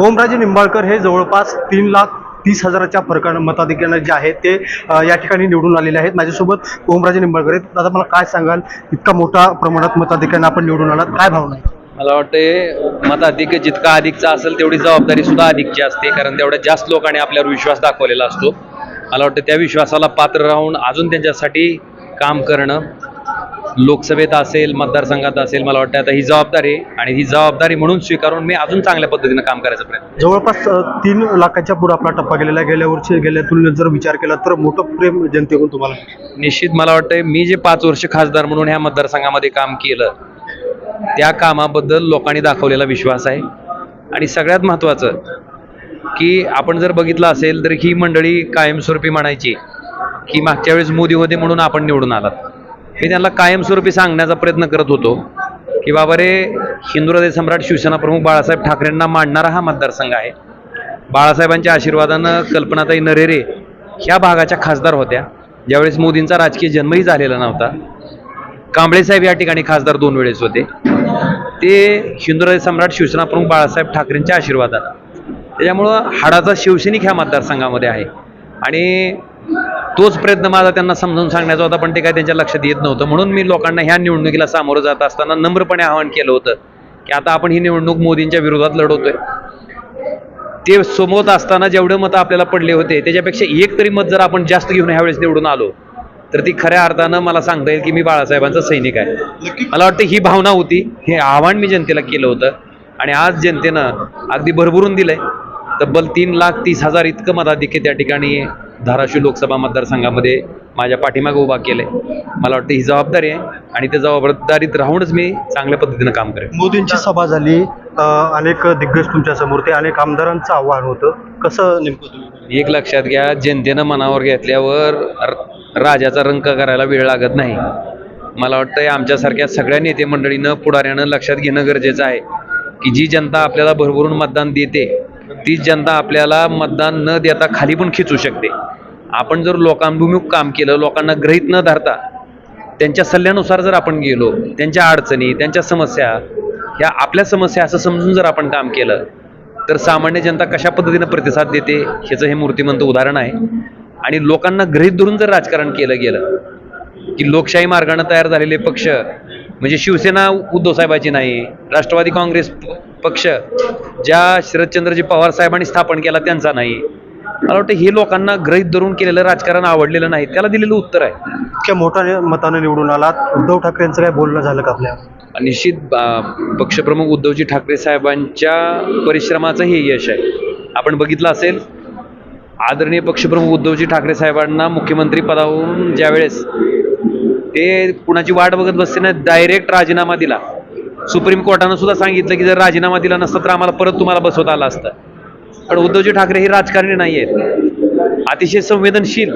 ओमराजे निंबाळकर हे जवळपास तीन लाख तीस हजाराच्या फरकानं मताधिक्यानं जे आहे ते या ठिकाणी निवडून आलेले आहेत. माझ्यासोबत ओमराजे निंबाळकर आहेत. दादा मला काय सांगाल? इतका मोठा प्रमाणात मताधिक्यानं आपण निवडून आलात. काय भावना आहे? मला वाटते मताधिक जितका अधिकचा असेल तेवढी जबाबदारी सुद्धा अधिकची असते. कारण तेवढ्या जास्त लोकांनी आपल्यावर विश्वास दाखवलेला असतो. मला वाटतं त्या विश्वासाला पात्र राहून अजून त्यांच्यासाठी काम करणं लोकसभेत असेल मतदारसंघात असेल मला वाटतं आता ही जबाबदारी आहे आणि ही जबाबदारी म्हणून स्वीकारून मी अजून चांगल्या पद्धतीनं काम करायचा प्रयत्न जवळपास तीन लाखाच्या पुढे आपला टप्पा गेलेला गेल्या वर्षी गेल्या तुलनेत जर विचार केला तर मोठं प्रेम जनतेकडून तुम्हाला निश्चित मला वाटतंय मी जे पाच वर्ष खासदार म्हणून ह्या मतदारसंघामध्ये काम केलं त्या कामाबद्दल लोकांनी दाखवलेला विश्वास आहे. आणि सगळ्यात महत्त्वाचं की आपण जर बघितलं असेल तर ही मंडळी कायमस्वरूपी म्हणायची की मागच्या वेळेस मोदी होते म्हणून आपण निवडून आलात. मी त्यांना कायमस्वरूपी सांगण्याचा प्रयत्न करत होतो की बाबा रे हिंदुहृदय सम्राट शिवसेना प्रमुख बाळासाहेब ठाकरेंना मांडणारा हा मतदारसंघ आहे. बाळासाहेबांच्या आशीर्वादानं कल्पनाताई नरेरे ह्या भागाच्या खासदार होत्या. ज्यावेळेस मोदींचा राजकीय जन्मही झालेला नव्हता. कांबळेसाहेब या ठिकाणी खासदार दोन वेळेस होते. ते हिंदुराज सम्राट शिवसेना प्रमुख बाळासाहेब ठाकरेंच्या आशीर्वादानं. त्याच्यामुळं हाडाचा शिवसैनिक ह्या मतदारसंघामध्ये आहे. आणि तोच प्रयत्न माझा त्यांना समजून सांगण्याचा होता पण ते काय त्यांच्या लक्षात येत नव्हतं. म्हणून मी लोकांना ह्या निवडणुकीला सामोरं जात असताना नम्रपणे आवाहन केलं होतं की आता आपण ही निवडणूक मोदींच्या विरोधात लढवतोय. ते समोर असताना जेवढे मतं आपल्याला पडले होते त्याच्यापेक्षा एक तरी मत जर आपण जास्त घेऊन ह्यावेळेस निवडून आलो तर ती खऱ्या अर्थानं मला सांगता येईल की मी बाळासाहेबांचा सैनिक आहे. मला वाटतं ही भावना होती हे आव्हान मी जनतेला केलं होतं. आणि आज जनतेनं अगदी भरभरून दिलंय. तब्बल तीन लाख तीस हजार इतकं मताधिक्य त्या ठिकाणी धाराशिव लोकसभा मतदारसंघामध्ये माझ्या पाठीमागे उभा केलंय. मला वाटतं ही जबाबदारी आहे आणि त्या जबाबदारीत राहूनच मी चांगल्या पद्धतीनं काम करेन. मोदींची सभा झाली अनेक दिग्गज तुमच्यासमोर ते अनेक आमदारांचं आव्हान होतं. कसं नेमकं एक लक्षात घ्या जनतेनं मनावर घेतल्यावर राजाचा रंग करायला वेळ लागत नाही. मला वाटतं आमच्यासारख्या सगळ्या नेते मंडळीनं पुढाऱ्यानं लक्षात घेणं गरजेचं आहे की जी जनता आपल्याला भरभरून मतदान देते तीच जनता आपल्याला मतदान न देता खाली पण खिचू शकते. आपण जर लोकांभिमुख काम केलं लोकांना ग्रहित न धरता त्यांच्या सल्ल्यानुसार जर आपण गेलो त्यांच्या अडचणी त्यांच्या समस्या ह्या आपल्या समस्या असं समजून जर आपण काम केलं तर सामान्य जनता कशा पद्धतीनं प्रतिसाद देते ह्याचं हे मूर्तिमंत उदाहरण आहे. आणि लोकांना गृहीत धरून जर राजकारण केलं गेलं की लोकशाही मार्गाने तयार झालेले पक्ष म्हणजे शिवसेना उद्धव साहेबाची नाही राष्ट्रवादी काँग्रेस पक्ष ज्या शरदचंद्रजी पवार साहेबांनी स्थापन केला त्यांचा नाही. मला वाटतं हे लोकांना गृहीत धरून केलेलं राजकारण आवडलेलं नाही. त्याला दिलेलं उत्तर आहे. इतक्या मोठ्या मतानं निवडून आलात. उद्धव ठाकरेंचं काय बोलणं झालं का आपल्या? निश्चित पक्षप्रमुख उद्धवजी ठाकरे साहेबांच्या परिश्रमाचं हे यश आहे. आपण बघितलं असेल आदरणीय पक्षप्रमुख उद्धवजी ठाकरे साहेबांना मुख्यमंत्री पदावरून ज्यावेळेस ते कुणाची वाट बघत बसते ना डायरेक्ट राजीनामा दिला. सुप्रीम कोर्टानं सुद्धा सांगितलं की जर राजीनामा दिला नसता तर आम्हाला परत तुम्हाला बसवता आलं असतं. पण उद्धवजी ठाकरे हे राजकारणी नाही आहेत अतिशय संवेदनशील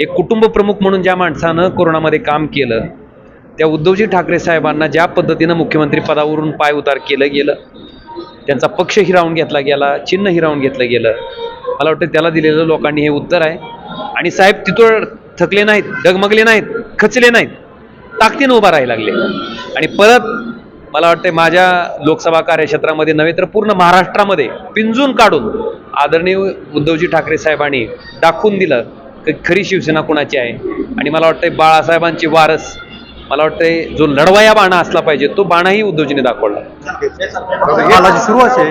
एक कुटुंब प्रमुख म्हणून ज्या माणसानं कोरोनामध्ये काम केलं त्या उद्धवजी ठाकरे साहेबांना ज्या पद्धतीनं मुख्यमंत्री पदावरून पाय उतार केलं गेलं त्यांचा पक्ष हिरावून घेतला गेला चिन्ह हिरावून घेतलं गेलं मला वाटतं त्याला दिलेलं लोकांनी हे उत्तर आहे. आणि साहेब तिथं थकले नाहीत डगमगले नाहीत खचले नाहीत ताकदीनं उभा राहायला लागले. आणि परत मला वाटते माझ्या लोकसभा कार्यक्षेत्रामध्ये नव्हे तर पूर्ण महाराष्ट्रामध्ये पिंजून काढून आदरणीय उद्धवजी ठाकरे साहेबांनी दाखवून दिलं की खरी शिवसेना कुणाची आहे. आणि मला वाटतं बाळासाहेबांची वारस मला वाटतंय जो लढवाया बाणा असला पाहिजे तो बाणाही उद्धवजीने दाखवला. सुरू असे